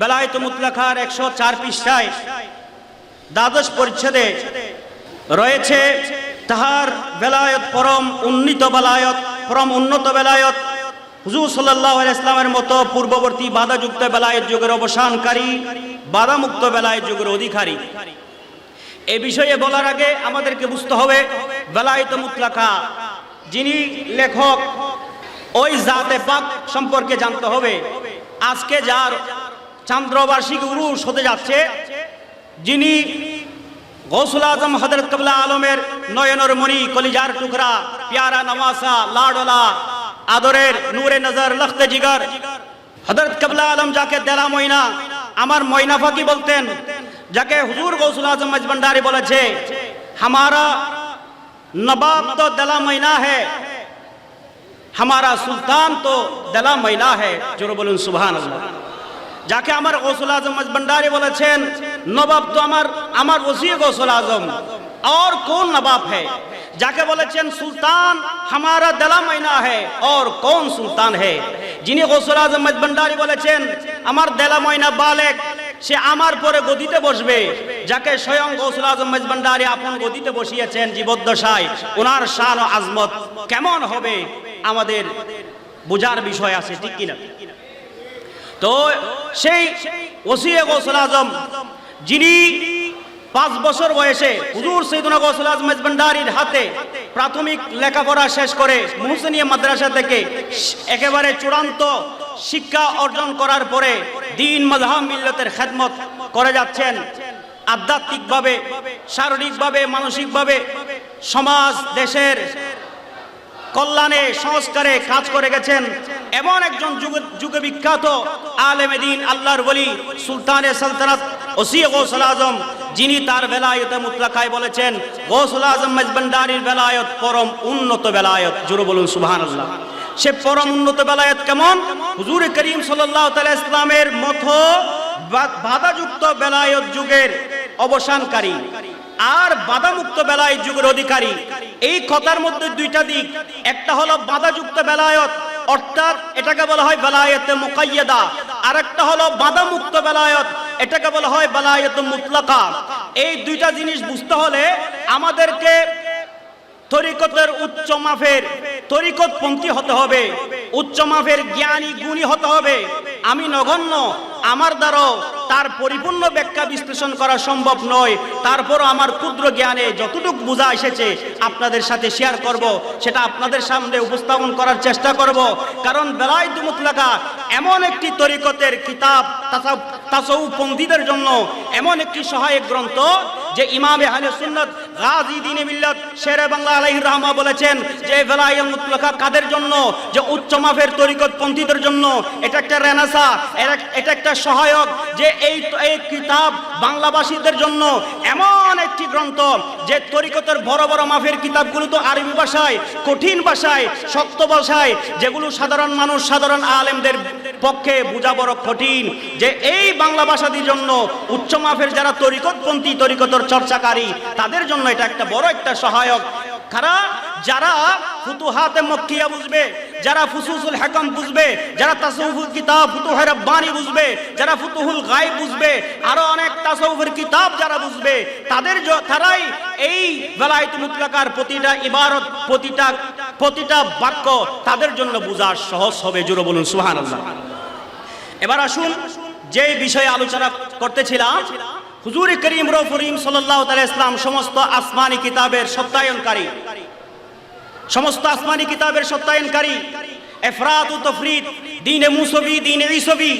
বেলায়ত মুতলাখার একশো চার পৃষ্ঠায় দ্বাদশ পরিচ্ছেদে রয়েছে, তাহার বেলায়ত পরম উন্নীত বেলায়ত, পরম উন্নত বেলায়ত। হুজুর সাল্লাহ ইসলামের মতো পূর্ববর্তী বাধাযুক্ত বেলায়ত যুগের অবসানকারী, বাধামুক্ত বেলায়ত যুগের অধিকারী। এ বিষয়ে বলার আগে আমাদেরকে বুঝতে হবে, বেলায়ত মুতলাকা যিনি লেখক, ওই জাতে পাক সম্পর্কে জানতে হবে। আজকে যার চান্দ্রবার্ষিক উরুষ হতে যাচ্ছে। যিনি গৌসুল আজম হজরত কবলা আলমের নয়নর মণি, কলিজার টুকরা, পিয়ারা নমাসা লাডলা, আদরের নূরে নজর, লখতে জিগর। হজরত কবলা আলম যাকে দেলা ময়না, আমার ময়না ফাঁকি বলতেন, যাকে হুজুর গৌসুল আজম মজবন্ডারি বলেছে, হামারা নবাব তো দেলা ময়না হে, হামারা সুলতান তো দেলা ময়না হে। জোর বলুন সুবহান আল্লাহ যাকে আমার গৌসুল আজম মজবন্ডারি বলেছেন নবাব তো আমার আমার ওসি গৌসুল আজম और कौन नवाब है যাকে বলেছেন সুলতান हमारा दला महीना है और कौन सुल्तान है যিনি গৌসুল আজম মজবন্ডারি বলেছেন আমার দেলা ময়না বালেক সে আমার পরে গদিতে বসবে যাকে স্বয়ং গৌসুল আজম মেজবান্ডারি আপন গদিতে বসিয়েছেন জীবদ্দশায় ওনার শান ও আজমত কেমন হবে আমাদের বোঝার বিষয় আছে ঠিক কিনা তো সেই ওসিয়ে গৌসুল আজম, যিনি পাঁচ বছর বয়সে হুজুর সৈদুনা গৌসুল আজম মেজবান্ডারির হাতে প্রাথমিক লেখাপড়া শেষ করে মুহসিনিয়া মাদ্রাসা থেকে একেবারে চূড়ান্ত শিক্ষা অর্জন করার পরে দিন মজহাব মিল্লতের খেদমত করে যাচ্ছেন। আধ্যাত্মিকভাবে, শারীরিকভাবে, মানসিকভাবে সমাজ, দেশের কল্যাণে, সংস্কারে কাজ করে গেছেন। এমন একজন যুগে বিখ্যাত আলেমে দিন আল্লাহর বলি, সুলতানে সালতানাত ওসি গৌসল আজম, যিনি তার বেলায়তে মুতলাকায় বলেছেন, গৌসল আজম মেজবান্ডারির বেলায়ত পরম উন্নত বেলায়ত। জুড়ে বলুন সুবহান আল্লাহ সে পরম উন্নত বেলায়ত কেমন? হুজুর করিম সাল্লাহ তালা ইসলামের মতো বাধাযুক্ত বেলায়ত যুগের অবসানকারী আর বাধামুক্ত বেলায় যুগের অধিকারী। এই কথার মধ্যে দুইটা দিক। একটা হলো বাধাযুক্ত বেলায়ত অর্থাৎ এটাকে বলা হয় বেলায়েতে মুকাইয়াদা আর একটা হলো বাধামুক্ত বেলায়ত, এটাকে বলা হয় বেলায়েত মুতলাকা। এই দুইটা জিনিস বুঝতে হলে আমাদেরকে তরিকতের উচ্চ মাফের তরিকত পন্থী হতে হবে, উচ্চ মাফের জ্ঞানী গুণী হতে হবে। আমি নগণ্য, আমার দ্বারাও তার পরিপূর্ণ ব্যাখ্যা বিশ্লেষণ করা সম্ভব নয়। তারপরও আমার ক্ষুদ্র জ্ঞানে যতটুকু বোঝা এসেছে, আপনাদের সাথে শেয়ার করব, সেটা আপনাদের সামনে উপস্থাপন করার চেষ্টা করব। কারণ বেলায় মুতলাকা এমন একটি তরিকতের কিতাব তাসাউ পন্থীদের জন্য এমন একটি সহায়ক গ্রন্থ যে ইমামে আহলে সুন্নাত গাজী দিনে মিল্লাত শেরে বাংলা আলাইহির রহমা বলেছেন যে বেলায় মুতলাকা কাদের জন্য? যে উচ্চ মাফের তরিকত পন্থীদের জন্য। এটা একটা রেনাসা এটা একটা সহায়ক যে এই এই কিতাব বাংলাভাষীদের জন্য এমন একটি গ্রন্থ যে তরিকতের বড় বড় মাফের কিতাবগুলো তো আরবি ভাষায়, কঠিন ভাষায়, শক্ত ভাষায়, যেগুলো সাধারণ মানুষ, সাধারণ আলেমদের পক্ষে বোঝা বড় কঠিন যে এই বাংলা ভাষাদের জন্য উচ্চ মাফের যারা তরিকতপন্থী তরিকতর চর্চাকারী, তাদের জন্য এটা একটা বড় একটা সহায়ক। কারা? যারা ফুতুহাতে মক্কিয়া বুঝবে, যারা ফুসুসুল হাকাম বুঝবে, যারা তাসাউফুল কিতাব ফুতুহের রব্বানি বুঝবে, যারা ফুতুহুল গায়ব বুঝবে, আরও অনেক তাসাউফের কিতাব যারা বুঝবে, তাদের তারাই এই বেলায়েত মুতলাকার প্রতিটা ইবারত, প্রতিটা প্রতিটা বাক্য তাদের জন্য বোঝা সহজ হবে। জুড়ে বলুন, সুবহানাল্লাহ। এবার আসুন যে বিষয়ে আলোচনা করতেছিলাম, হুজুর করিম রফরিম সাল্লাহ ইসলাম সমস্ত আসমানি কিতাবের সত্যায়নকারী। সমস্ত আসমানি কিতাবের সত্যায়নকারী। এফরাত ও তফরিদ, দিনে মুসবি, দিনে ইসবি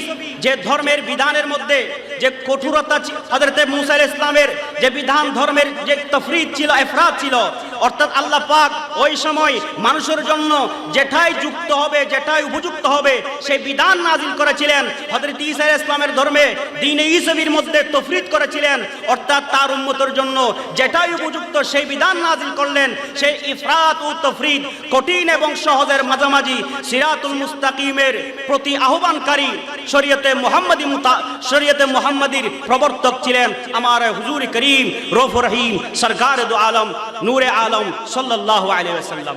যে ধর্মের বিধানের মধ্যে যে কঠোরতা হজরতে মুসা আলাইহিস ইসলামের যে বিধান, ধর্মের যে তফরিদ ছিল, এফরাত ছিল, অর্থাৎ আল্লাহ পাক ওই সময় মানুষের জন্য যেটাই যুক্ত হবে যেটাই উপযুক্ত হবে সেই বিধান নাজিল করেছিলেন। হজরত আলাইহিস ইসলামের ধর্মে দিনে ইসবির মধ্যে তফরিদ করেছিলেন। অর্থাৎ তার উন্মতের জন্য যেটাই উপযুক্ত, সেই বিধান নাজিল করলেন। সেই ইফরাত ও তফরিদ কঠিন এবং সহজের মাঝামাঝি সিরাতুল মুস্তাকিমের প্রতি আহ্বানকারী শরীয়তে মোহাম্মদী মুতা, শরীয়তে মোহাম্মদীর প্রবর্তক ছিলেন আমার হুজুর করিম রফ রহিম, সরকার আলম, নূরে আলম সাল্লাহ আলী ওয়াসাল্লাম।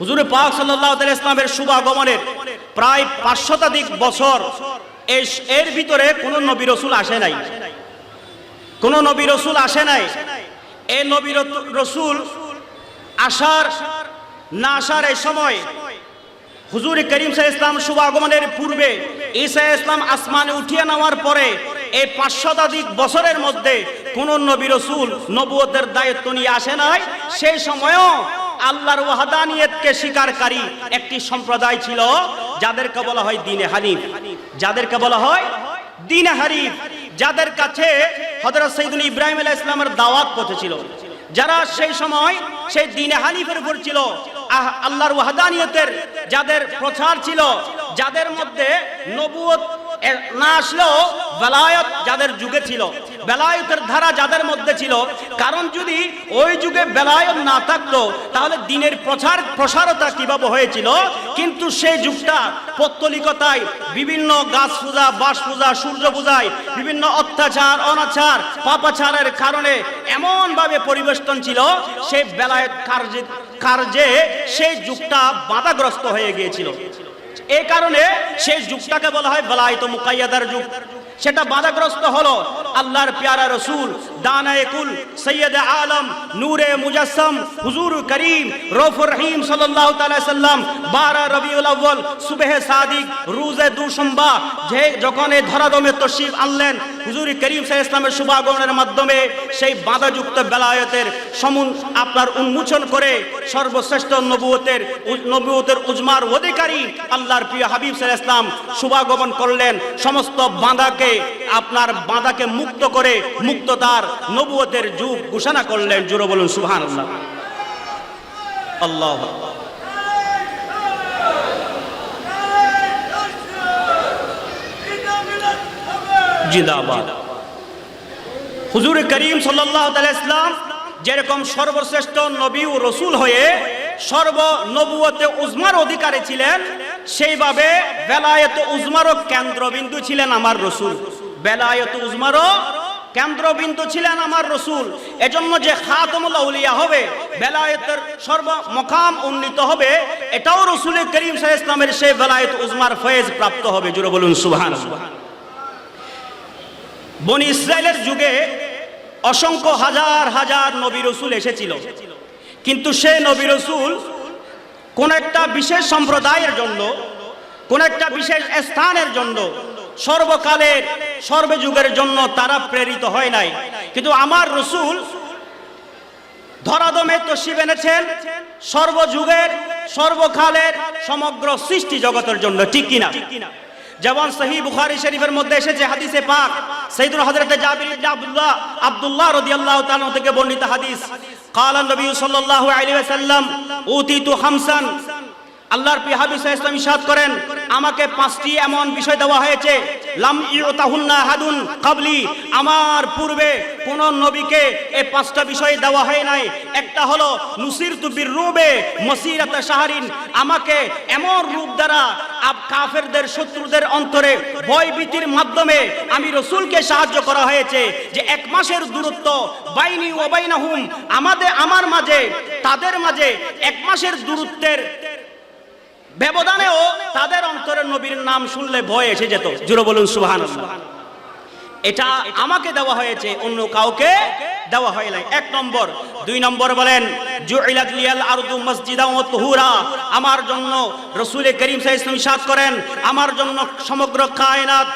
হুজুর পাক সাল্লাহ ইসলামের শুভাগমনের প্রায় পাঁচশতাধিক বছর এর ভিতরে কোনো নবী রসুল আসে নাই। কোনো নবী রসুল আসে নাই। এই নবী রসুল আসার না আসার এই সময় হুজুর করিম সাহা ইসলাম শুভ আগমনের পূর্বে ঈসা ইসলাম আসমানে উঠিয়ে নেওয়ার পরে এই পাঁচ শতাধিক বছরের মধ্যে কোন নবী রসুল নবুয়তের দায়িত্ব নিয়ে আসে নাই? সেই সময়ও আল্লাহর ওয়াহাদানিয়তকে স্বীকারকারী একটি সম্প্রদায় ছিল, যাদেরকে বলা হয় দিনে হানিফ যাদেরকে বলা হয় দিনে হারিফ, যাদের কাছে হযরত সৈয়দুল ইব্রাহিম আলাইহিস ইসলামের দাওয়াত পৌঁছেছিল যারা সেই সময় সেই দিনে হানিফের উপর ছিল আল্লাহর ওয়াহাদানিয়তের যাদের প্রচার ছিল, যাদের মধ্যে নবুয়ত না আসলেও বেলায়ত যাদের যুগে ছিল, বেলায়তের ধারা যাদের মধ্যে ছিল, কারণ যদি ওই যুগে বেলায়ত না থাকতো, তাহলে দিনের প্রচার, প্রসারতা কীভাবে হয়েছিল? কিন্তু সেই যুগটা পত্তলিকতায়, বিভিন্ন গাছ পূজা বাস পূজা, সূর্য পূজায়, বিভিন্ন অত্যাচার, অনাচার, পাপাচারের কারণে এমনভাবে পরিবেষ্টন ছিল, সেই বেলায়ত কার্যে কার্যে সেই যুগটা বাধাগ্রস্ত হয়ে গিয়েছিল। এই কারণে সেই যুগটাকে বলা হয় বলাই বেলায়ত মুকাইয়াদার যুগ। সেটা বাধাগ্রস্ত হলো আল্লাহর পেয়ারা রসুল দানায়ে কুল, সৈয়দ আলম, নূরে মুজাসম, হুজুর করিম, রফুর রহিম তাআলা সাল্লাম 12 রবিউল আউয়াল, সুবহে সাদিক, রোজে দুশম্বা, যে যখন এই ধরাদমে তশরিফ আনলেন, হুজুর করিম সাল্লাল্লাহু ইসলামের শুভাগমনের মাধ্যমে সেই বাধাযুক্ত বেলায়েতের সমুন আপনার উন্মোচন করে সর্বশ্রেষ্ঠ নবুয়তের নবুয়তের উজমার অধিকারী আল্লাহর প্রিয় হাবিব আলাইহি ইসলাম শুভাগমন করলেন। সমস্ত বাঁধাকে আপনার বাঁধাকে মুক্ত করে মুক্ত তার নবুয়তের যুগ ঘোষণা করলেন। জুড়ে বলুন সুহান আল্লাহ জিন্দাবাদ হুজুর করিম ইসলাম যেরকম সর্বশ্রেষ্ঠ নবী ও রসুল হয়ে সর্ব নবুয়তে উজমার অধিকারী ছিলেন, সেইভাবে বেলায়েত উজমারও কেন্দ্রবিন্দু ছিলেন আমার রসুল। বেলায়েত উজমারও কেন্দ্রবিন্দু ছিলেন আমার রসুল। এজন্য যে খাতমুল হবে, বেলায়েতের সর্ব মকাম উন্নীত হবে, এটাও রসুল করিম সাহা ইসলামের সেই বেলায়েত উজমার ফয়েজ প্রাপ্ত হবে। জুড়ে বলুন সুহান বনি ইসরায়েলের যুগে অসংখ্য হাজার হাজার নবী রসুল এসেছিল। কিন্তু সে নবী রসুল কোন একটা বিশেষ সম্প্রদায়ের জন্য, কোন একটা বিশেষ স্থানের জন্য সর্বকালের সর্বযুগের জন্য তারা প্রেরিত হয় নাই কিন্তু আমার রসুল ধরাদমে তশিব এনেছেন সর্বযুগের সর্বকালের সমগ্র সৃষ্টি জগতের জন্য ঠিক কিনা যেমন সহি বুখারী শরীফের মধ্যে এসেছে হাদিসে পাক সাইদুল হযরত জাবির ইবনে আব্দুল্লাহ আব্দুল্লাহ রাদিয়াল্লাহু তাআলা থেকে বর্ণিত হাদিস قال النبي صلى الله عليه وسلم اوتيت خمسا আল্লাহর হাবিব সাল্লাল্লাহু আলাইহি করেন, আমাকে পাঁচটি এমন বিষয় দেওয়া হয়েছে। লাম ইউতাহুন্না হাদুন কাবলি, আমার পূর্বে কোন নবীকে এই পাঁচটা বিষয় দেওয়া হয় নাই। একটা হলো নুসির তুবির রূবে মসিরাত শাহরিন, আমাকে এমন রূপ দ্বারা আব কাফেরদের শত্রুদের অন্তরে ভয় ভীতির মাধ্যমে আমি রসুলকে সাহায্য করা হয়েছে যে এক মাসের দূরত্ব বাইনি ও বাইনাহুম আমাদের, আমার মাঝে, তাদের মাঝে এক মাসের দূরত্বের ব্যবধানেও তাদের অন্তরের নবীর নাম শুনলে ভয় এসে যেত। জুড়ে বলুন সুহান এটা আমাকে দেওয়া হয়েছে, অন্য কাউকে দেওয়া হয় নাই। এক নম্বর। দুই নম্বর বলেন আমার জন্য রসুল করিম ইসলাম করেন। আমার জন্য সমগ্র কায়নাত,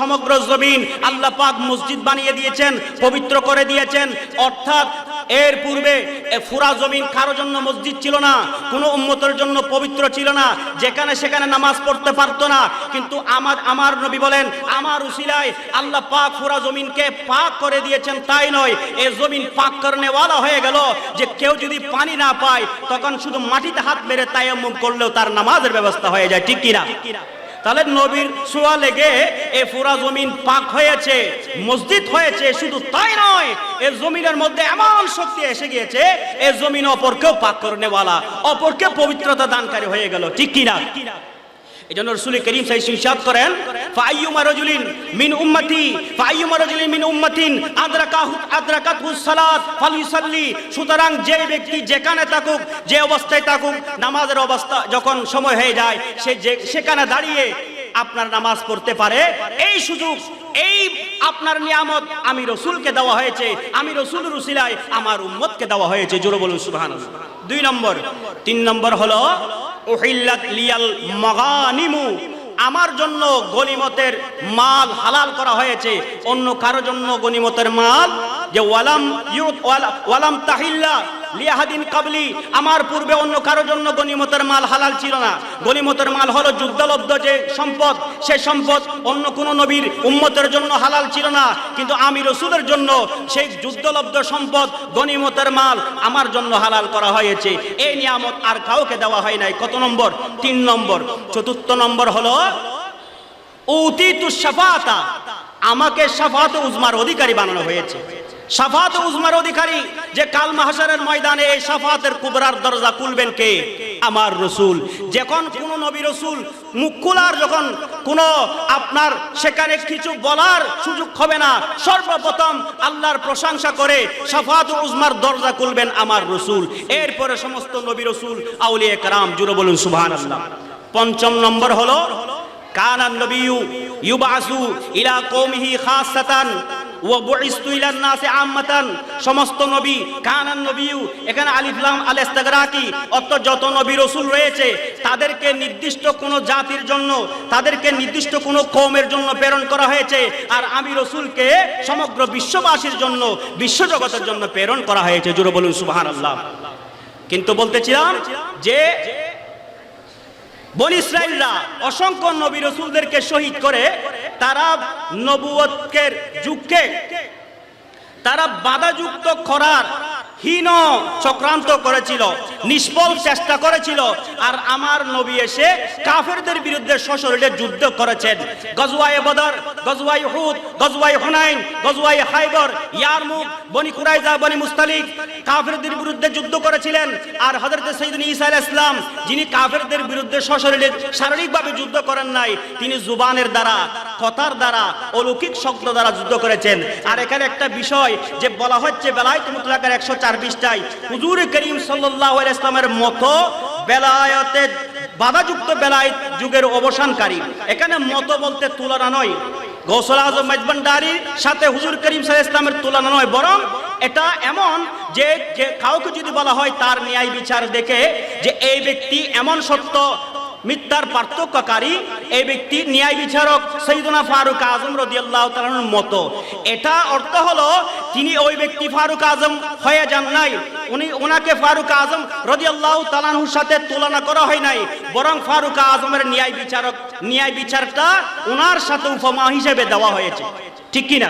সমগ্র জমিন আল্লাহ পাক মসজিদ বানিয়ে দিয়েছেন, পবিত্র করে দিয়েছেন। অর্থাৎ এর পূর্বে ফুরা জমিন কারও জন্য মসজিদ ছিল না, কোনো উম্মতের জন্য পবিত্র ছিল না, যেখানে সেখানে নামাজ পড়তে পারতো না। কিন্তু আমার আমার নবী বলেন, আমার উসিলায় আল্লাহ পাক ফুরা জমিনকে পাক করে দিয়েছেন, তাই নয়। এ জমিন পাক করনেওয়ালা হয়ে গেল যে কেউ যদি পানি না পায়, তখন শুধু মাটিতে হাত মেরে তায়াম্মুম করলেও তার নামাজের ব্যবস্থা হয়ে যায়, ঠিক কিনা তাহলে নবীর সোয়া লেগে এ পুরা জমিন পাক হয়েছে, মসজিদ হয়েছে, শুধু তাই নয়, এ জমিনের মধ্যে এমন শক্তি এসে গিয়েছে, এ জমিন অপরকেও পাক করে নেওয়ালা, অপরকে পবিত্রতা দানকারী হয়ে গেল, ঠিক কিনা? এই জন্য রসুল করিম সাহেব ইরশাদ করেন ফাইয়ুমা রাজুলিন মিন উম্মতি ফাইয়ুমা রাজুলিন মিন উম্মাতিন আদরাকাহু, আদরাকাতহু সালাত ফালিসাল্লি সুতরাং যে ব্যক্তি যেখানে থাকুক, যে অবস্থায় থাকুক, নামাজের অবস্থা যখন সময় হয়ে যায়, সে সেখানে দাঁড়িয়ে আপনার নামাজ পড়তে পারে। এই সুযোগ, এই আপনার নিয়ামত আমি রসুলকে দেওয়া হয়েছে, আমি রসুল রুসিলায় আমার উম্মতকে দেওয়া হয়েছে। জোরে বলুন সুবহান দুই নম্বর, তিন নম্বর হলো লিয়াল মগানিমু। আমার জন্য গনিমতের মাল হালাল করা হয়েছে। অন্য কারও জন্য গনিমতের মাল যে ওয়ালাম ওয়ালাম তাহিল্লা লিয়াহাদিন কাবলি, আমার পূর্বে অন্য কারও জন্য গনিমতের মাল হালাল ছিল না। গনিমতের মাল হলো যুদ্ধলব্ধ যে সম্পদ, সে সম্পদ অন্য কোন নবীর উম্মতের জন্য হালাল ছিল না। কিন্তু আমি রসুলের জন্য সেই যুদ্ধলব্ধ সম্পদ গনিমতের মাল আমার জন্য হালাল করা হয়েছে। এই নিয়ামত আর কাউকে দেওয়া হয় নাই। কত নম্বর? তিন নম্বর। চতুর্থ নম্বর হলো, উতিতু সাফাতা আমাকে সাফাত উজমার অধিকারী বানানো হয়েছে। সাফাত উজমার অধিকারী যে কাল মাহাসারের ময়দানে এই সাফাতের কুবরার দরজা খুলবেন কে? আমার রসুল। যখন কোন নবী রসুল মুখ খোলার, যখন কোন আপনার সেখানে কিছু বলার সুযোগ হবে না, সর্বপ্রথম আল্লাহর প্রশংসা করে সাফাত উজমার দরজা খুলবেন আমার রসুল। এরপরে সমস্ত নবী রসুল আউলিয়া কারাম জুড়ে বলুন সুবহান আল্লাহ পঞ্চম নম্বর হলো, কানান নবিয়ু ইউবাসু ইলা কওমিহি খাসাতান সমস্ত নবী কানান নবিয়ু এখানে আলিফ লাম আল ইস্তিগরাকি অর্থ যত নবী রাসূল রয়েছে, তাদেরকে নির্দিষ্ট কোন জাতির জন্য, তাদেরকে নির্দিষ্ট কোন কওমের জন্য প্রেরণ করা হয়েছে। আর আমি রাসূলকে সমগ্র বিশ্ববাসীর জন্য, বিশ্বজগতের জন্য প্রেরণ করা হয়েছে। জুড়ে বলুন সুবহানাল্লাহ। কিন্তু বলতেছিলাম যে বন ইসরায়েলরা অসংখ্য নবী রসুলদেরকে শহীদ করে, তারা নবুয়তের যুগকে, তারা বাধাযুক্ত করার হীন চক্রান্ত করেছিল, নিষ্ফল চেষ্টা করেছিল, আর আমার নবী এসে কাফেরদের বিরুদ্ধে সশরীরে যুদ্ধ করেছেন। গজওয়ায়ে বদর, গজওয়ায়ে হুদ গজওয়ায়ে হুনাইন, গজওয়ায়ে হায়বর ইয়ারমুক বনি কুরাইজা বনি মুস্তালিক কাফেরদের বিরুদ্ধে যুদ্ধ করেছিলেন। আর হযরত সৈয়দুল ঈসা আলাইহিস ইসলাম যিনি কাফেরদের বিরুদ্ধে সশরীরে শারীরিকভাবে যুদ্ধ করেন নাই, তিনি জুবানের দ্বারা, কথার দ্বারা, অলৌকিক শব্দ দ্বারা যুদ্ধ করেছেন। আর এখানে একটা বিষয়, যে বলা হচ্ছে বেলায়ত মুতলাকার একশো চার বিশটাই হুজুর করিম সাল্লাহ ইসলামের মতো বেলায়তে বাধাযুক্ত বেলায়ত যুগের অবসানকারী। এখানে মতো বলতে তুলনা নয়। গৌসল আজম মেজবান্ডারির সাথে হুজুর করিম সাল্লাহ ইসলামের তুলনা নয়, বরং এটা এমন যে কাউকে যদি বলা হয় তার ন্যায় বিচার দেখে যে এই ব্যক্তি এমন সত্য, মিথ্যার পার্থক্যকারী, এই ব্যক্তি ন্যায় বিচারক সৈদুনা ফারুক আজম রদিয়াল্লাহ তালানোর মতো। এটা অর্থ হলো তিনি ওই ব্যক্তি ফারুক আজম হয়ে যান নাই। উনি ওনাকে ফারুক আজম রদিয়াল্লাহ তালানহুর সাথে তুলনা করা হয় নাই। বরং ফারুক আজমের ন্যায় বিচারক, ন্যায় বিচারটা ওনার সাথে উপমা হিসেবে দেওয়া হয়েছে। ঠিক কিনা?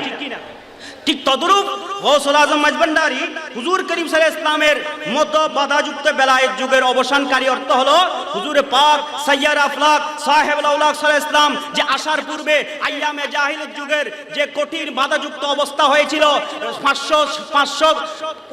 ঠিক তদরূপ গৌসুল আজম মাজবান্ডারি হুজুর করিম আলাইহি ইসলামের মতো বাধাযুক্ত বেলায়েত যুগের অবসানকারী অর্থ হলো হুজুর পাক সাইয়ার আফলাক সাহেব আউলাক সাল্লাল্লাহু ইসলাম যে আসার পূর্বে আইয়ামে জাহিলিয়ত যুগের যে কঠিন বাধাযুক্ত অবস্থা হয়েছিল, পাঁচশো পাঁচশো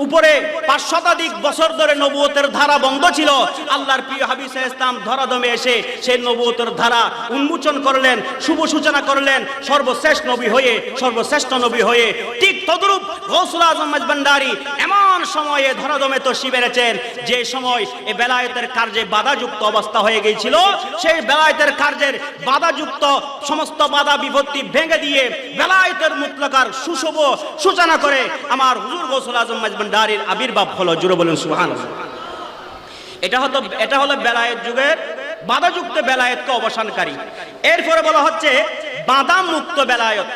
উপরে পাঁচ শতাধিক বছর ধরে নবুয়তের ধারা বন্ধ ছিল, আল্লাহর প্রিয় আলাইহি ইসলাম ধরাদমে এসে সেই নবুয়তের ধারা উন্মোচন করলেন, শুভ সূচনা করলেন, সর্বশ্রেষ্ঠ নবী হয়ে, সর্বশ্রেষ্ঠ নবী হয়ে, ঠিক তদরূপ গৌসুল আজম ভান্ডারী এমন সময়ে ধরাদমে তো শিবেরেছেন যে সময় এই বেলায়েতের কার্যে বাধাযুক্ত অবস্থা হয়ে গিয়েছিল, সেই বেলায়েতের কার্যের বাধাযুক্ত সমস্ত বাধা বিপত্তি ভেঙে দিয়ে বেলায়েতের মুতলকার সুশুভ সূচনা করে আমার হুজুর গৌসুল আজম ভান্ডারীর আবির্ভাব হলো। জুড়ে বলুন সুহান এটা হতো, এটা হলো বেলায়েত যুগের বাধাযুক্ত বেলায়েতকে অবসানকারী। এরপরে বলা হচ্ছে বাধা মুক্ত বেলায়েত।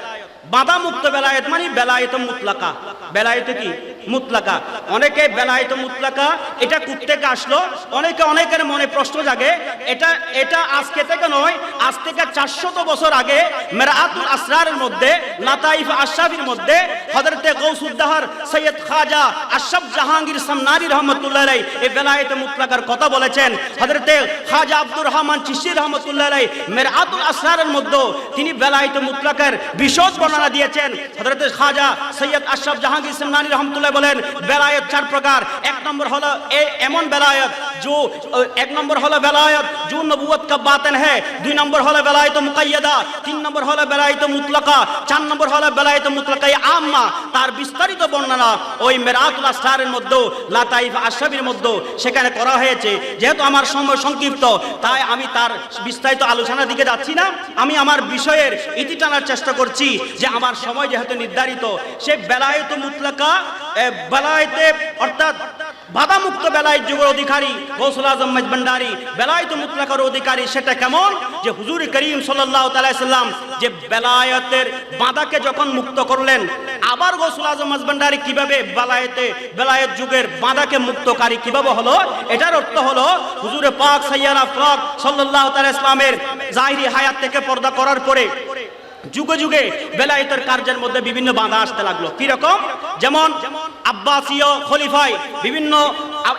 বাধা মুক্ত বেলায়েত মানে বেলায়েত মুতলাকা। বেলায়েত কি? মুতলাকা। অনেকে বেলায়েত মুতলাকা, এটা থেকে আসলো। অনেকে অনেকের মনে প্রশ্ন জাগে, এটা এটা আজকে থেকে নয়, আজ থেকে চারশত বছর আগে মেরাতুল আসরারের মধ্যে, লাতাইফ আশরাফির মধ্যে, হযরতে গৌসুদ্দাহার সৈয়দ খাজা আশরাফ জাহাঙ্গীর সামনারি রহমতুল্লাহ আলাই এই বেলায়েত মুতলাকার কথা বলেছেন। হযরতে খাজা আব্দুর রহমান চিশতি রহমতুল্লাহ আলাই মেরাতুল আসরারের মধ্যে তিনি বেলায়েত মুতলাকার বিশদ বর্ণনা দিয়েছেন। হযরতে খাজা সৈয়দ আশরাফ জাহাঙ্গীর সামনানি রহমতুল্লাহ বলেন, বেলায়ত চার প্রকার। এক নম্বর হলো এমন বেলায়ত যে এক নম্বর হলো বেলায়ত যে নবুয়ত কা বাতেন হে দুই নম্বর হলো বেলায়ত মুকাইয়াদা তিন নম্বর হলো বেলায়ত মুতলাকা, চার নম্বর হলো বেলায়ত মুতলাকা আম্মা। তার বিস্তারিত বর্ণনা ওই মেরাতুল আসরারের মধ্যে লাতাইফ আশাবির মধ্যে সেখানে করা হয়েছে। যেহেতু আমার সময় সংক্ষিপ্ত, তাই আমি তার বিস্তারিত আলোচনার দিকে যাচ্ছি না। আমি আমার বিষয়ের ইতি টানার চেষ্টা করছি যে আমার সময় যেহেতু নির্ধারিত, সে বেলায়ত মুতলাকা বেলায়েতে, অর্থাৎ বাধামুক্ত বেলায়েত যুগের অধিকারী গৌসুল আজম মজবন্ডারি বেলায়েত মুতলাকার অধিকারী সেটা কেমন? যে হুজুর করিম সাল্লাল্লাহু তাআলা সাল্লাম যে বেলায়েতের যখন মুক্ত করলেন, আবার গৌসুল আজম মজবন্ডারি কীভাবে যুগের বাধাকে মুক্তকারী কীভাবে হলো? এটার অর্থ হলো, হুজুরে পাক সাইয়ারা তাআলা ইসলামের জাহিরি হায়াত থেকে পর্দা করার পরে যুগে যুগে বেলায়েতের কার্যের মধ্যে বিভিন্ন বাধা আসতে লাগল। কীরকম যেমন আব্বাসীয় খলিফায় বিভিন্ন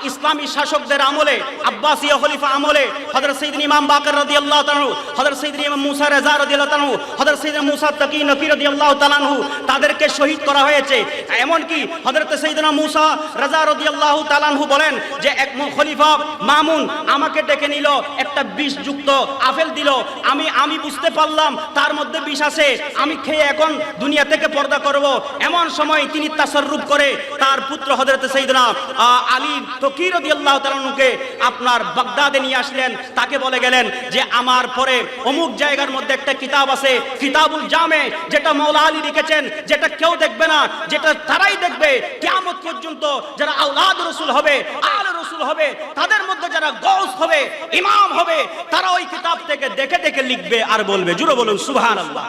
ইসলামী শাসকদের আমলে আব্বাসীয় খলিফা আমলে হযরত সাইয়্যিদ ইমাম বাকর রাদিয়াল্লাহু তাআলা হযরত সাইয়্যিদ ইমাম মুসা রাজা রাদিয়াল্লাহু তাআলা হযরত সাইয়্যিদ মুসা তাকি নকি রাদিয়াল্লাহু তাআলা তাদেরকে শহীদ করা হয়েছে। এমন কি হযরত সাইয়্যিদনা মুসা রাজা রাদিয়াল্লাহু তাআলা বলেন যে এক খলিফা মামুন আমাকে ডেকে নিল একটা বিষ যুক্ত আপেল দিল। আমি আমি বুঝতে পারলাম তার মধ্যে বিষ আছে। আমি খেয়ে এখন দুনিয়া থেকে পর্দা করব। এমন সময় তিনি তাসররুপ করে তার পুত্র হযরত সাইয়্যিদনা আহ, আলী তকির রাদিয়াল্লাহু তাআলাকে আপনার বাগদাদে নিয়ে আসলেন। তাকে বলে গেলেন যে, আমার পরে অমুক জায়গার মধ্যে একটা কিতাব আছে, কিতাবুল জামে, যেটা আলী লিখেছেন, যেটা কেউ দেখবে না, যেটা তারাই দেখবে। কিয়ামত পর্যন্ত যারা আওলাদ রসুল হবে, আল রসুল হবে, তাদের মধ্যে যারা গৌস হবে, ইমাম হবে, তারা ওই কিতাব থেকে দেখে দেখে লিখবে আর বলবে। জুড়ে বলুন, সুবহানাল্লাহ।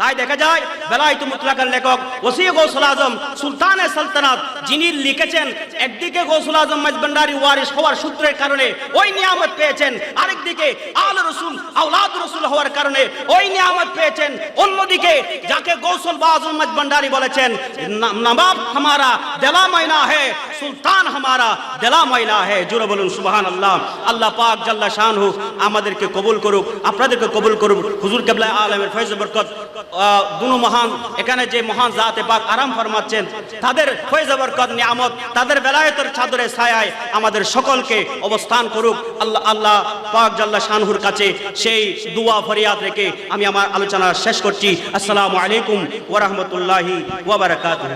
তাই দেখা যায়, বেলায়েত মুতলাকার লেখক ওসি গৌসুল আজম, সুলতানে সালতানাত, যিনি লিখেছেন, একদিকে গৌসুল আজম মজবন্ডারি ওয়ারিস হওয়ার সূত্রের কারণে ওই নিয়ামত পেয়েছেন, আরেকদিকে আল রসুল, আওলাদ রসুল হওয়ার কারণে ওই নিয়ামত পেয়েছেন, অন্যদিকে যাকে গৌসুল বাজুল মজবন্ডারি বলেছেন নবাব হামারা, দেলা ময়না হে, সুলতান হামারা, দেলা ময়না হে। জুড়ে বলুন সুবহান আল্লাহ আল্লাহ পাক জাল্লা শানহু আমাদেরকে কবুল করুক, আপনাদেরকে কবুল করুক। হুজুর কেবলা আলমের ফৈজ বরকত। দুনো মহান, এখানে যে মহান জাতে পাক আরাম ফরমাচ্ছেন, তাদের ফৈজ বরকত, নিয়ামত, তাদের বেলায়তের চাদরে ছায়ায় আমাদের সকলকে অবস্থান করুক। আল্লাহ আল্লাহ পাক জাল্লা শানহুর কাছে সেই দুয়া ফরিয়াদ রেখে আমি আমার আলোচনা শেষ করছি। আসসালামু আলাইকুম ওরহমতুল্লাহি ওবরাকাতুহ